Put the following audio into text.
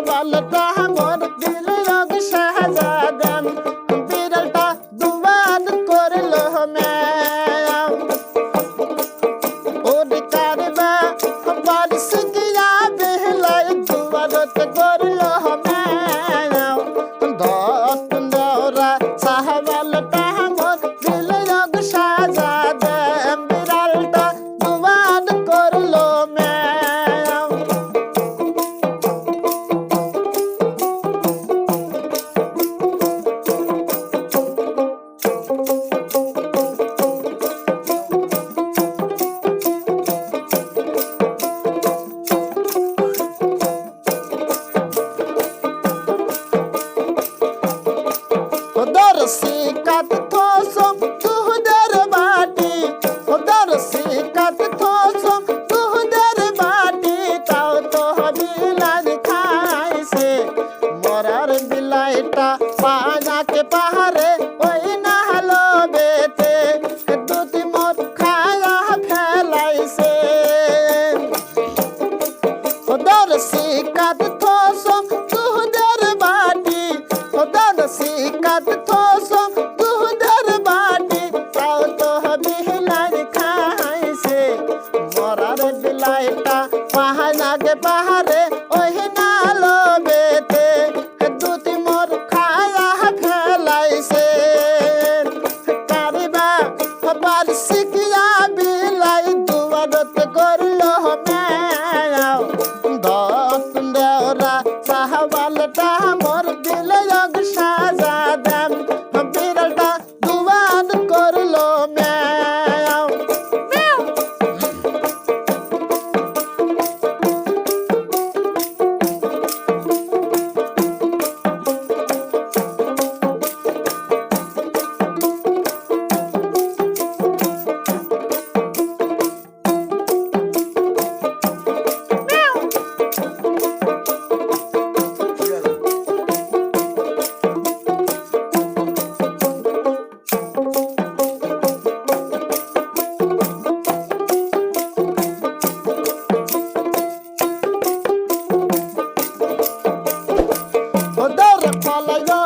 সাবালটা মোর দিল। Hodar sikat thosom tuhder bati Hodar sikat thosom tuhder bati তাও তো বিলাল খাইছে মরার বিলাইটা পানাকে পাহাড়ে লাগে পাহাড়ে ওই my life.